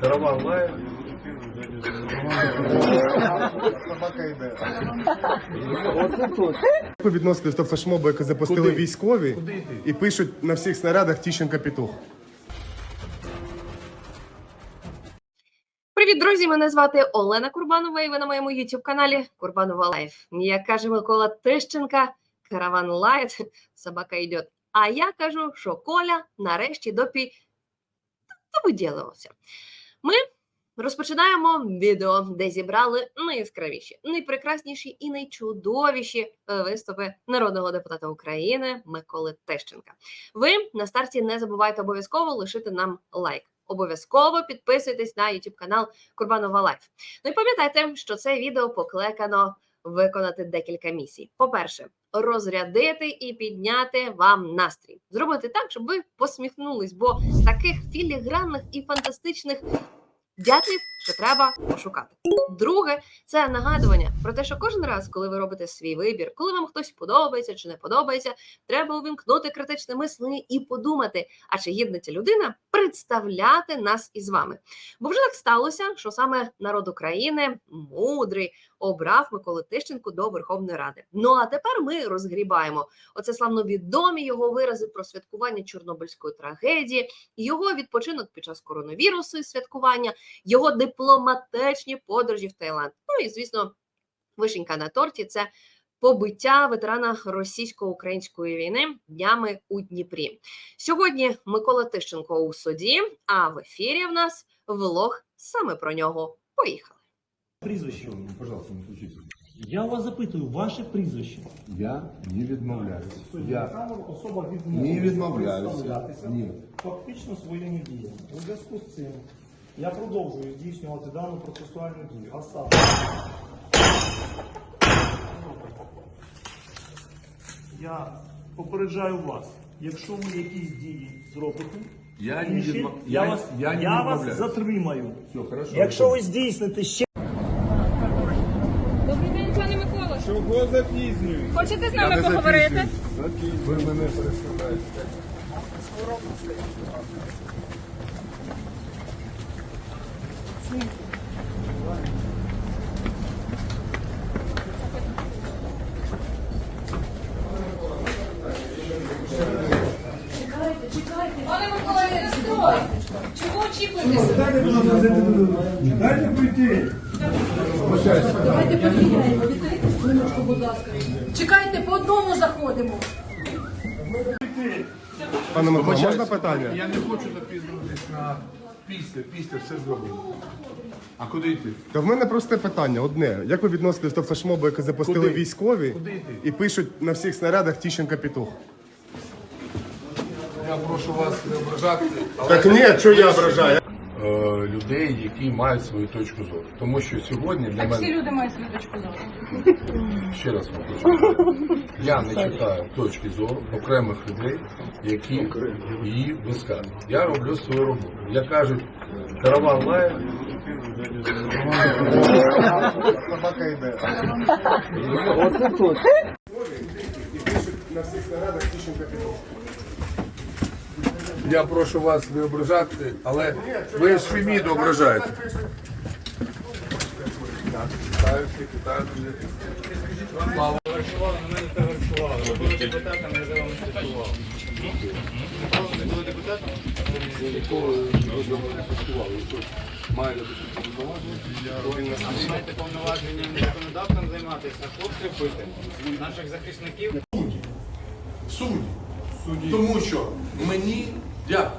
Караван лає. Як ви відноситесь до флешмобу, яке запустили військові і пишуть на всіх снарядах Тіщенка Петух? Привіт, друзі! Мене звати Олена Курбанова, і ви на моєму youtube каналі Курбанова Лайф. Як каже Микола Тищенка, караван лает, собака йде. А я кажу, що Коля нарешті допі... довиділився. Ми розпочинаємо відео, де зібрали найяскравіші, найпрекрасніші і найчудовіші е, виступи народного депутата України Миколи Тещенка. Ви на старті не забувайте обов'язково лишити нам лайк. Обов'язково підписуйтесь на YouTube канал Курбанова Лайф. Ну і пам'ятайте, що це відео покликано виконати декілька місій. По-перше, розрядити і підняти вам настрій, зробити так, щоб ви посміхнулись, бо таких філігранних і фантастичних дятлів ще треба пошукати. Друге, це нагадування про те, що кожен раз, коли ви робите свій вибір, коли вам хтось подобається чи не подобається, треба увімкнути критичне мислення і подумати, а чи гідна ця людина представляти нас із вами. Бо вже так сталося, що саме народ України мудрий обрав Миколу Тищенку до Верховної Ради. Ну а тепер ми розгрібаємо оце славновідомі його вирази про святкування Чорнобильської трагедії, його відпочинок під час коронавірусу і святкування, його дипломатичні подорожі в Таїланд. Ну і звісно, вишенька на торті це побиття ветерана російсько-української війни днями у Дніпрі. Сьогодні Микола Тищенко у суді, а в ефірі в нас влог саме про нього. Поїхали. Прізвище. Пожалуйста, не включите. Я вас запитую, ваше прізвище. Я не відмовляюсь. Я Саме особа не відмовляюся. представлятися Ні. фактично своїми діями. У зв'язку з цим я продовжую здійснювати дану процесуальну дію. А саме я попереджаю вас, якщо ви якісь дії зробите, Я не інші, відмов- я, я- вас, я не я вас відмовляюсь. затримаю. Все, хорошо. Якщо ви здійсните ще Чого запізнюєш? Хочете з нами поговорити? Ви мене переставляєте. Пане Микола, не стой! Чого очікуєте? Дайте прийти. Давайте поміняємо. Відкрийте хвилиночку, будь ласка. Чекайте, по одному заходимо. Пане Микола, можна питання? Я не хочу запізнитись на після, після все зробимо. А куди йти? Та в мене просте питання одне. Як ви відноситесь до флешмобу, яке запустили Куди? військові Куди йти? і пишуть на всіх снарядах Тіщенка Петух? Я прошу вас не ображати, але Так ні, що я ображаю? Е, людей, які мають свою точку зору. Тому що сьогодні для Всі мене люди мають свою точку зору. ще раз вам хочу я не читаю точки зору окремих людей, які її вискажуть. Я роблю свою роботу. Як кажуть, караван лає, Собака йде. І пишуть на всіх снарядах Тіщенка Петух. Я прошу вас не ображати, але ви ж Феміду ображаєте. Вітаю всіх, вітаю друзі. Слава. Ніколи не святкували. Має маєте повноваження не законодавством займатися, а наших захисників. судді. Тому що мені дякую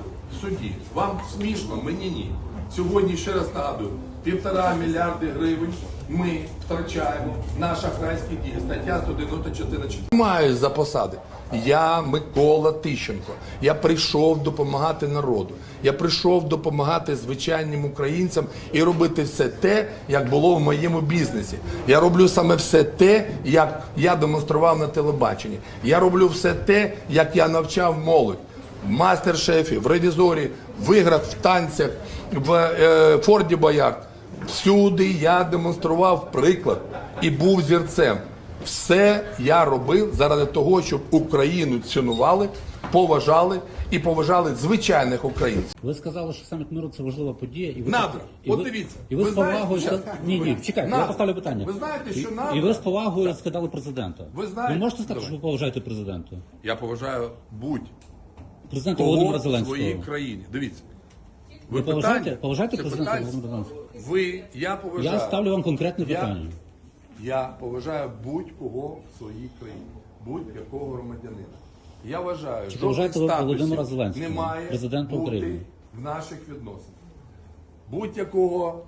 судді. Вам смішно, мені ні. Сьогодні ще раз нагадую, півтора мільярди гривень ми втрачаємо на шахрайські дії. Стаття 194. Маю за посади. Я Микола Тищенко. Я прийшов допомагати народу. Я прийшов допомагати звичайним українцям і робити все те, як було в моєму бізнесі. Я роблю саме все те, як я демонстрував на телебаченні. Я роблю все те, як я навчав молодь. В мастер-шефі, в ревізорі, в іграх, в танцях, в е, Форді Боярд. Всюди я демонстрував приклад і був зірцем. Все я робив заради того, щоб Україну цінували, поважали і поважали звичайних українців. Ви сказали, що саміт миру це важлива подія, і ви Надра. і От ви- дивіться. І ви, Ви з повагою знаєте, ні, ні, чекайте, я поставлю питання. Ви знаєте, що І- і ви з повагою сказали президента. Ви знаєте- ви можете сказати, що ви поважаєте президента? Я поважаю будь Президента Володимира кого в своїй країні. Дивіться. Ви поважаєте, питання- поважаєте президента питання- Володимира Зеленського? Ви, я поважаю. Я ставлю вам конкретне Я- питання. Я поважаю будь-кого в своїй країні, будь-якого громадянина. Я вважаю, поважаєте ви Володимира Зеленського, немає президента України? в наших відносинах. Будь-якого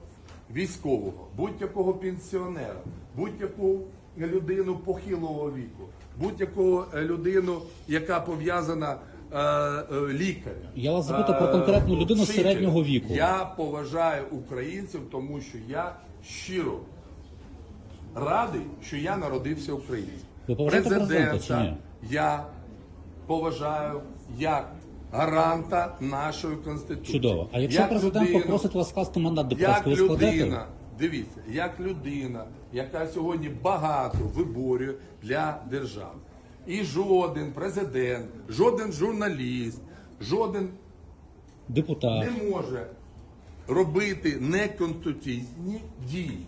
військового, будь-якого пенсіонера, будь-яку людину похилого віку, будь-яку людину, яка пов'язана лікаря. Я вас запитав про конкретну людину вчителя. середнього віку. Я поважаю українців, тому що я щиро радий, що я народився українцем. Президента чи ні? я поважаю як гаранта нашої конституції. Чудово. А якщо Як президент людину- попросить вас скласти мандат депутатського, ви людина, дивіться, як людина, яка сьогодні багато виборює для держави. І жоден президент, жоден журналіст, жоден Депутат. не може робити неконституційні дії.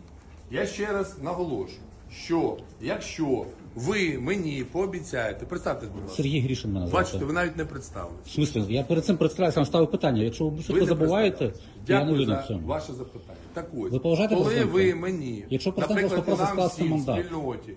Я ще раз наголошую, що якщо ви мені пообіцяєте, представте, будь ласка, Сергій Грішин мене звати. бачите, ви навіть не представили. В смислі, я перед цим представляю, сам ставив питання. Якщо ви не забуваєте, я не Дякую винен за цьому. ваше запитання. Так ось, Ви поважаєте коли президента? ви мені, Якщо президент наприклад, нам скласти всім в мандат. спільноті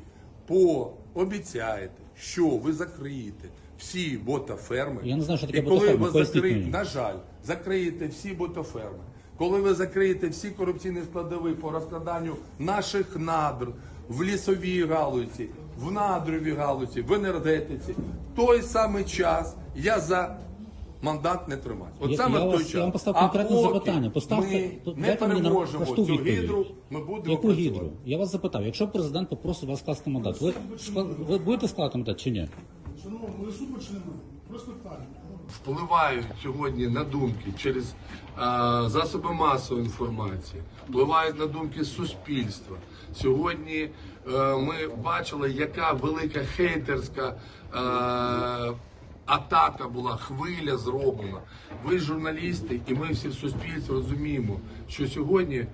пообіцяєте, що ви закриєте всі ботаферми. Я не знаю, що таке і коли ви закриєте, на жаль, закриєте всі ботаферми. Коли ви закриєте всі корупційні складови по розкраданню наших надр в лісовій галузі, в надровій галузі, в енергетиці, в той самий час я за мандат не тримаю. От саме я в той вас- час. я вам поставив конкретне запитання. Поставте- ми не переможемо цю відповідь. гідру, ми будемо Яку працювати. гідру? Я вас запитав, якщо президент попросить вас скласти мандат, ви, ви будете складати мандат чи ні? впливають сьогодні на думки через е, засоби масової інформації, впливають на думки суспільства. Сьогодні е, ми бачили, яка велика хейтерська е, атака була, хвиля зроблена. Ви журналісти, і ми всі в суспільстві розуміємо, що сьогодні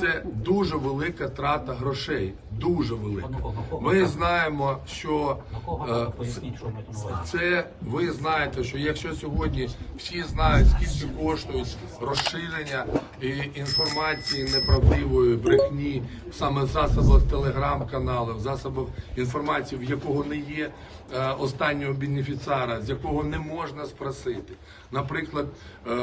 це дуже велика трата грошей. Дуже велика. Ми знаємо, що е, це ви знаєте, що якщо сьогодні всі знають, скільки коштують розширення і інформації неправдивої брехні саме в засобах телеграм-каналів, засобах інформації, в якого не є останнього бенефіціара, з якого не можна спросити. Наприклад, е,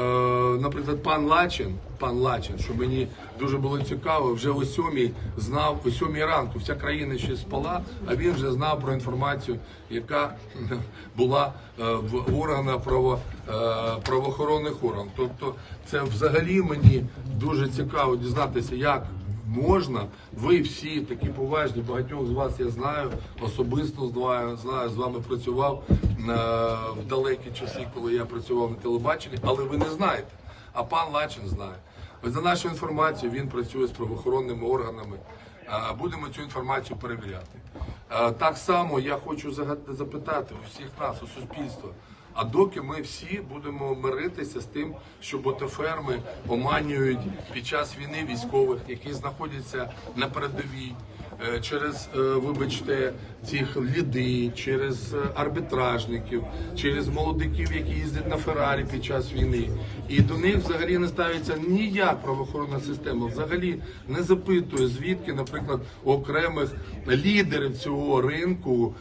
наприклад, пан Лачин, пан Лачин, що мені дуже було цікаво, вже о сьомій знав о сьомій ранку. Вся країна ще спала, а він вже знав про інформацію, яка була е, в органах право, е, правоохоронних органів. Тобто, це взагалі мені дуже цікаво дізнатися, як можна. Ви всі такі поважні, багатьох з вас я знаю, особисто знаю, з вами працював е, в далекі часи, коли я працював на телебаченні, але ви не знаєте. А пан Лачин знає. Ось За нашу інформацію він працює з правоохоронними органами. Е, Будемо цю інформацію перевіряти. Е, Так само я хочу запитати у всіх нас, у суспільства. А доки ми всі будемо миритися з тим, що ботоферми оманюють під час війни військових, які знаходяться на передовій, е, через, е, вибачте, цих людей, через е, арбітражників, через молодиків, які їздять на Феррарі під час війни. І до них взагалі не ставиться ніяк правоохоронна система, взагалі не запитує, звідки, наприклад, окремих лідерів цього ринку,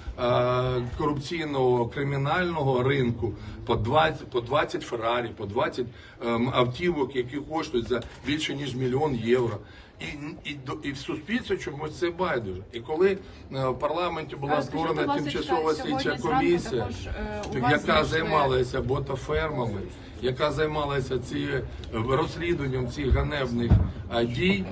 корупційного кримінального ринку, по 20, по 20 Феррарі, по 20 ем, автівок, які коштують за більше ніж мільйон євро. І, і, і в суспільстві чомусь це байдуже. І коли е, в парламенті була створена тимчасова слідча комісія, також, е, яка знайшли- займалася ботафермами, яка займалася ці, е, розслідуванням цих ганебних е, дій,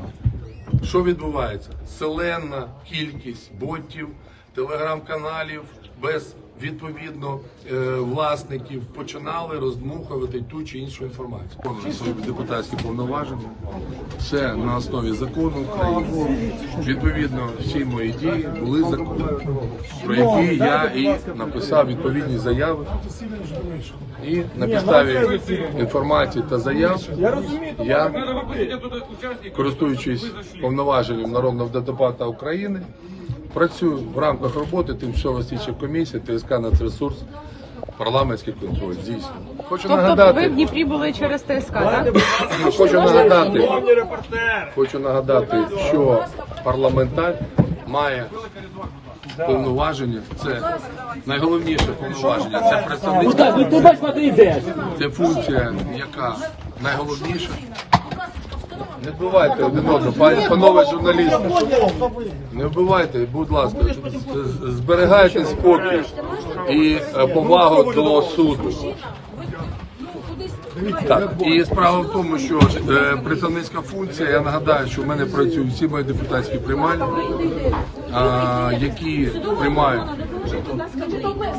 що відбувається? Селенна кількість ботів, телеграм-каналів без відповідно е, власників починали роздмухувати ту чи іншу інформацію. Свої депутатські повноваження. Це на основі закону України. Відповідно, всі мої дії були законні, про які я і написав відповідні заяви. І на підставі інформації та заяв я, користуючись повноваженням народного депутата України, працюю в рамках роботи тимчасової слідчої комісії ТСК «Нацресурс» парламентський контроль. Дійсно. Хочу Тобто ви в Дніпрі були через ТСК, так? хочу нагадати, хочу нагадати, що парламентар має повноваження. Це найголовніше повноваження. Це представництво. Це функція, яка найголовніша. Не вбивайте один одного, панове журналісти. Не вбивайте, будь ласка, з- зберігайте спокій і е, повагу до суду. Так, і справа в тому, що е, представницька функція, я нагадаю, що в мене працюють всі мої депутатські приймальні, а, які приймають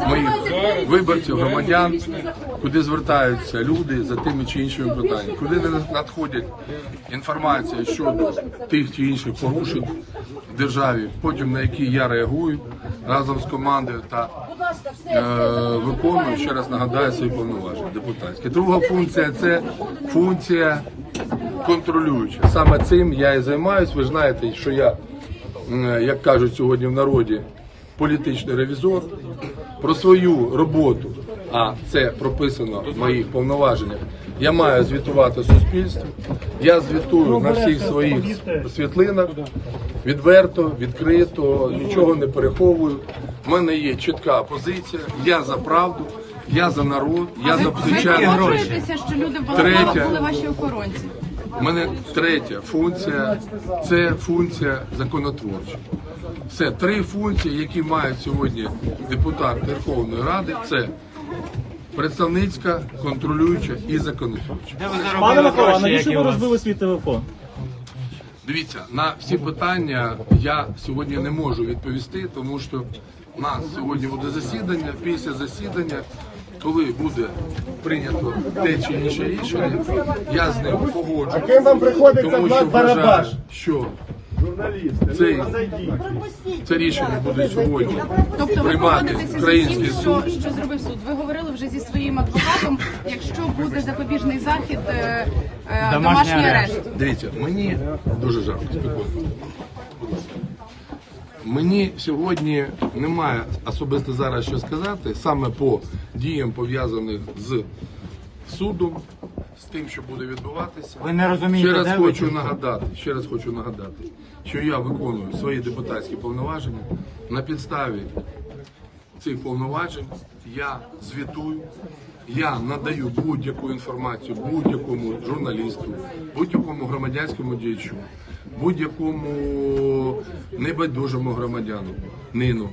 моїх виборців, громадян, куди звертаються люди за тими чи іншими питаннями, куди не надходять інформація щодо тих чи інших порушень в державі, потім на які я реагую разом з командою та е, виконую, ще раз нагадаю свої повноваження депутатські. Друга функція це функція контролююча. Саме цим я і займаюсь. Ви знаєте, що я, як кажуть сьогодні в народі, політичний ревізор. Про свою роботу, а це прописано в моїх повноваженнях. Я маю звітувати суспільству. Я звітую на всіх своїх світлинах відверто, відкрито, нічого не переховую. У мене є чітка позиція. Я за правду, я за народ, я за звичайно. Погоджуєтеся, що люди в балаклавах були ваші охоронці. У мене третя функція це функція законотворча. Це три функції, які мають сьогодні депутат Верховної Ради. Це представницька, контролююча і законотворча. Де ви Пане заробили Микола, гроші, навіщо які ви у вас? розбили свій телефон? Дивіться, на всі питання я сьогодні не можу відповісти, тому що у нас сьогодні буде засідання. Після засідання, коли буде прийнято те чи інше рішення, я з ним погоджуюсь. Ким вам приходиться Тому що Влад Барабаш? вважаю, що цей, це рішення буде сьогодні Тобто ви приймати погодитеся з український усім, суд. що, що зробив суд. Ви говорили вже зі своїм адвокатом. Якщо буде запобіжний захід, е, е, Домашній арешт. арешт. Дивіться, мені дуже жарко спокійно. Мені сьогодні немає особисто зараз що сказати саме по діям пов'язаних з судом, з тим, що буде відбуватися. Ви не розумієте, Ще раз де хочу що? нагадати, ще раз хочу нагадати, що я виконую свої депутатські повноваження на підставі цих повноважень. Я звітую, я надаю будь-яку інформацію будь-якому журналісту, будь-якому громадянському діячу, будь-якому небайдужому громадяну нину.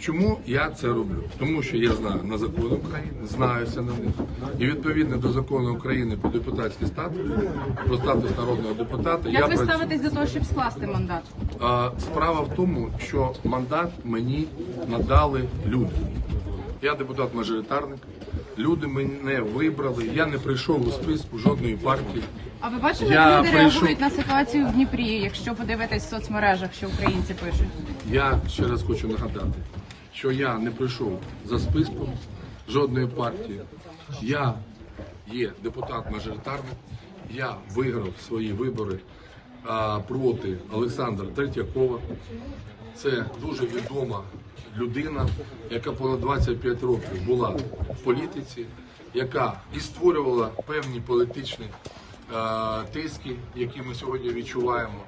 Чому я це роблю? Тому що я знаю на закон України, знаюся на них. І відповідно до закону України про депутатський статус, про статус народного депутата, я Як ви працюю. ставитесь до того, щоб скласти мандат? А, Справа в тому, що мандат мені надали люди. Я депутат-мажоритарник. Люди мене вибрали. Я не прийшов у списку жодної партії. А ви бачили, як люди прийшов- реагують на ситуацію в Дніпрі, якщо подивитись в соцмережах, що українці пишуть? Я ще раз хочу нагадати, що я не прийшов за списком жодної партії. Я є депутат-мажоритарник. Я виграв свої вибори а, проти Олександра Третьякова. Це дуже відома людина, яка понад 25 років була в політиці, яка і створювала певні політичні е, тиски, які ми сьогодні відчуваємо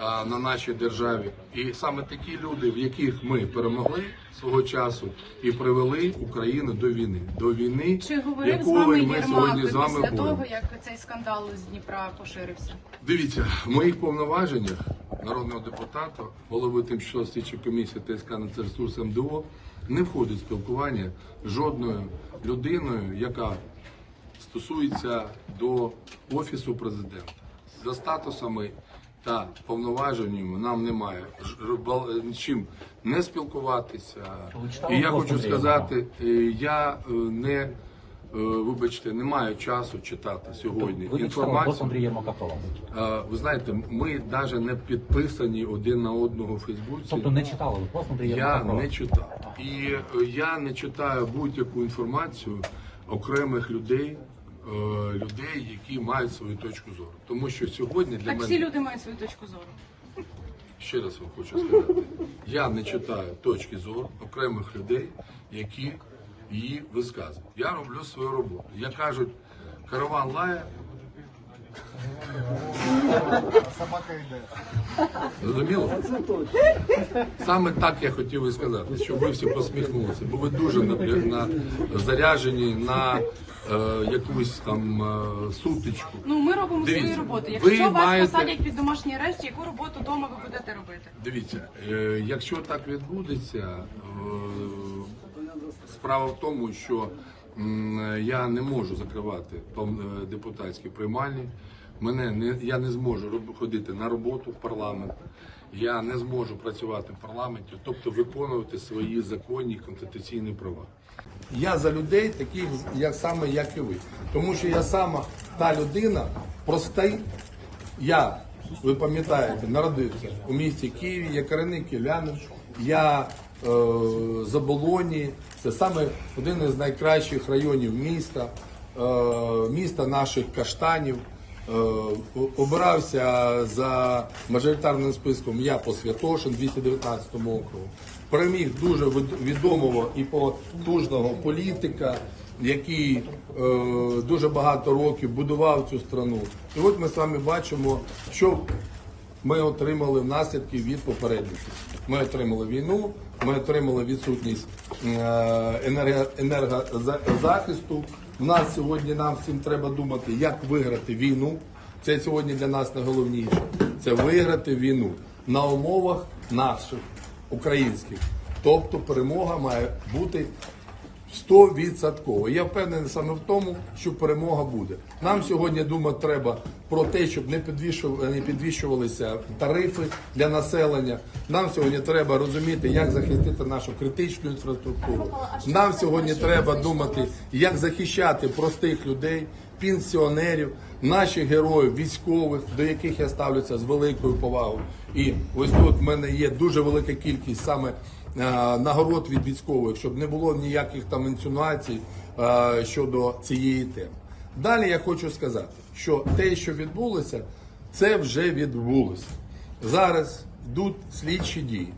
на нашій державі. І саме такі люди, в яких ми перемогли свого часу і привели Україну до війни, до війни, Чи говорив з вами якої ми сьогодні з вами після боремо. того, як цей скандал з Дніпра поширився? Дивіться, в моїх повноваженнях народного депутата, голови тимчасової слідчої комісії ТСК «Нацресурс МДО не входить спілкування з жодною людиною, яка стосується до офісу президента за статусами та повноваженнями нам немає бал- чим не спілкуватися. І я хочу сказати, е, я е, не е, вибачте, не маю часу читати сьогодні інформацію. Єрмака. Е, Ви знаєте, ми навіть не підписані один на одного у Фейсбуці. Тобто не читали ви Андрія Я Єрмака не читав. І е, я не читаю будь-яку інформацію окремих людей, е, людей, які мають свою точку зору. Тому що сьогодні для Так мене всі люди мають свою точку зору. ще раз вам хочу сказати, я не читаю точки зору окремих людей, які її висказують. Я роблю свою роботу. Я кажуть, караван лає. Зрозуміло? Саме так я хотів і сказати, щоб ви всі посміхнулися, бо ви дуже на, на заряжені на е, якусь там е, сутичку. Ну ми робимо свою Дивіться, роботу. ви Якщо вас маєте- посадять під домашній арест, яку роботу вдома ви будете робити? Дивіться, е, якщо так відбудеться, е, справа в тому, що я не можу закривати е, депутатські приймальні. Мене не я не зможу ходити на роботу в парламент. Я не зможу працювати в парламенті, тобто виконувати свої законні конституційні права. Я за людей, таких як саме як і ви, тому що я сама та людина, простий, я, ви пам'ятаєте, народився у місті Києві, я корінний київлянин, я е, з Оболоні, це саме один із найкращих районів міста, е, міста наших каштанів. Е, обирався за мажоритарним списком я по Святошин 219 округу. Переміг дуже від- відомого і потужного політика, який дуже багато років будував цю страну. І от ми з вами бачимо, що ми отримали наслідки від попередників. Ми отримали війну, ми отримали відсутність е, енерго- енергозахисту. У нас сьогодні нам всім треба думати, як виграти війну. Це сьогодні для нас найголовніше. Це виграти війну на умовах наших українських. Тобто перемога має бути 100%. Я впевнений саме в тому, що перемога буде. Нам сьогодні думати треба про те, щоб не підвищували- не підвищувалися тарифи для населення. Нам сьогодні треба розуміти, як захистити нашу критичну інфраструктуру. Нам сьогодні треба думати, як захищати простих людей, пенсіонерів, наших героїв, військових, до яких я ставлюся з великою повагою. І ось тут в мене є дуже велика кількість саме нагород від військових, щоб не було ніяких там інсинуацій е, щодо цієї теми. Далі я хочу сказати, що те, що відбулося, це вже відбулося. Зараз йдуть слідчі дії.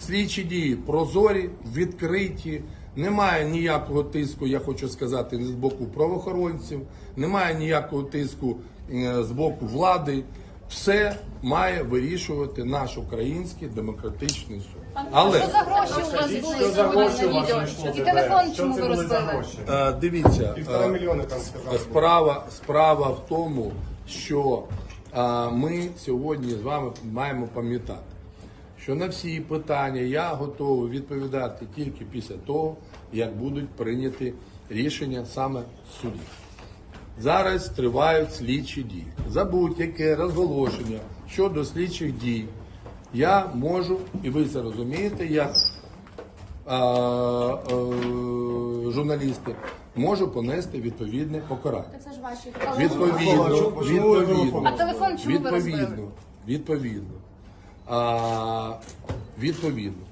Слідчі дії прозорі, відкриті. Немає ніякого тиску, я хочу сказати, з боку правоохоронців, немає ніякого тиску е, з боку влади. Все має вирішувати наш український демократичний суд. Але Що за гроші у вас були зроблені на відео? І телефон чому ви розбили? Е, Дивіться, Півтора е, мільйони там сказали. справа, справа в тому, що е, ми сьогодні з вами маємо пам'ятати, що на всі питання я готовий відповідати тільки після того, як будуть прийняті рішення саме судів. Зараз тривають слідчі дії. За будь-яке розголошення щодо слідчих дій я можу, і ви це розумієте, як а, е, журналісти, можу понести відповідне покарання. Це ж ваші. Відповідно, відповідно, А телефон чому ви розбили? відповідно, відповідно, а, відповідно.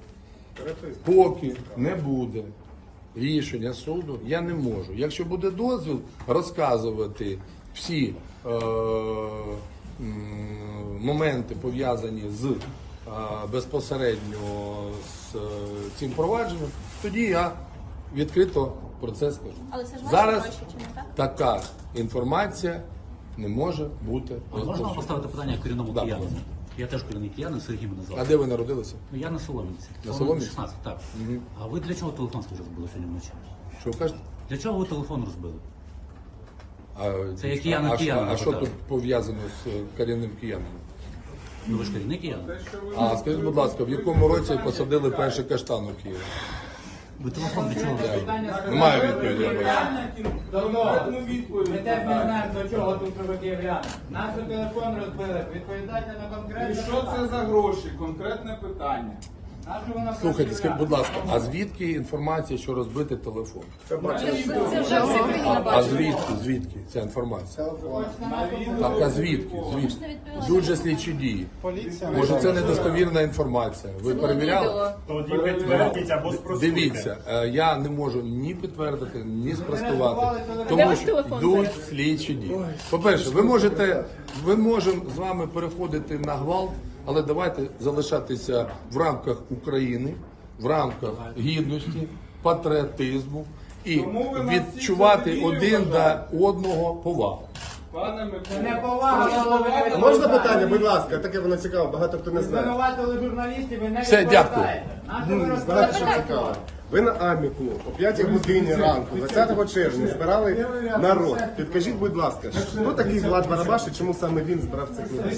Поки не буде рішення суду, я не можу. Якщо буде дозвіл розказувати всі е, моменти пов'язані з е, безпосередньо з е, цим провадженням, тоді я відкрито про це скажу. Але це ж Зараз гроші, чи не так? така інформація не може бути Можна поставити питання корінному Да, киянину? Я теж корінний киянин, Сергій мене А де ви народилися? Ну, Я на Соломінці. На Солом'янці? 16, так. А ви для чого телефон скажи розбили сьогодні вночі? Що ви кажете? Для чого ви телефон розбили? А, Це як кияни а, що- а що тут пов'язано з е, корінним кияном? Ну ви ж корінний киянин. А скажіть, будь ласка, в якому році посадили перший каштан у Києві? Ви телефон до чого? Немає відповіді. я бачу. Давно. Ми теж не знаємо, до чого тут пред'являти. Наш телефон розбили. Відповідайте на конкретне І що це за гроші? Конкретне питання. Слухайте, скажіть, будь ласка, а звідки інформація, що розбитий телефон? Це вже країна А звідки? Звідки ця інформація? Так, а звідки? Звідки? Йдуть же слідчі дії. Може, це недостовірна інформація. Ви перевіряли? Тоді підтвердіть або спростуйте. Дивіться, е, я не можу ні підтвердити, ні спростувати, тому що йдуть слідчі дії. По-перше, ви можете, ви можемо з вами переходити на гвалт, але давайте залишатися в рамках України, в рамках гідності, патріотизму і відчувати один до одного повагу. Пане Не Микола, можна питання, будь ласка, таке воно цікаво, багато хто не знає. Звинуватили журналістів, ви не Все, Ну, знаєте, що цікаво? Ви на Аміку о 5 годині ранку, 20 червня, збирали народ. Підкажіть, будь ласка, хто такий Влад Барабаш і чому саме він збирав цих людей?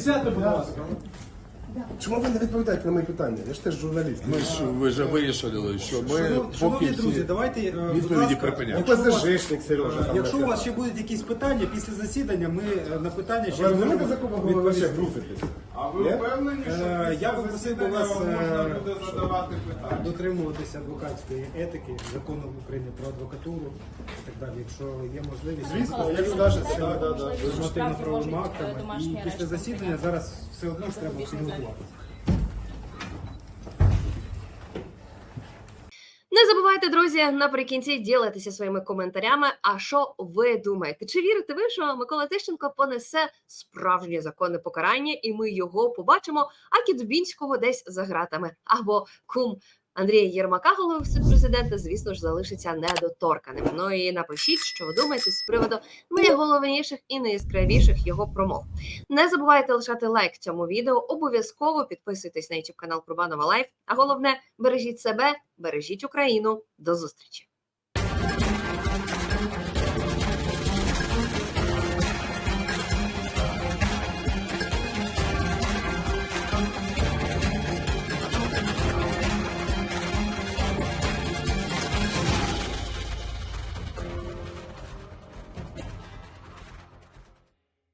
Чому ви не відповідаєте на мої питання? Я ж теж журналіст. Ми ж ви вже вирішили, що ми поки друзі, всі давайте е, будь відповіді ласка, припиняємо. ОПЗЖшник Сережа. там Якщо у вас ще будуть якісь питання після засідання, ми е, на питання ще Ви розумієте, за кого ви вообще відповісти. грузитесь? А ви Ні? впевнені, що Е, я би просив би вас, можна е, буде задавати питання? дотримуватися адвокатської етики, закону України про адвокатуру і так далі. Якщо є можливість, Звісно, як скажете, так, так, так. з нормативно-правовими актами. І після засідання зараз все одно ж треба підготуватися. Не забувайте, друзі, наприкінці ділитися своїми коментарями. А що ви думаєте? Чи вірите ви, що Микола Тищенко понесе справжнє законне покарання, і ми його побачимо, а Кідбінського десь за гратами? Або кум Андрія Єрмака, голови президента, звісно ж, залишиться недоторканим. Ну і напишіть, що ви думаєте з приводу найголовніших і найяскравіших його промов. Не забувайте лишати лайк цьому відео. Обов'язково підписуйтесь на YouTube канал Курбанова Лайф. А головне, бережіть себе, бережіть Україну. До зустрічі!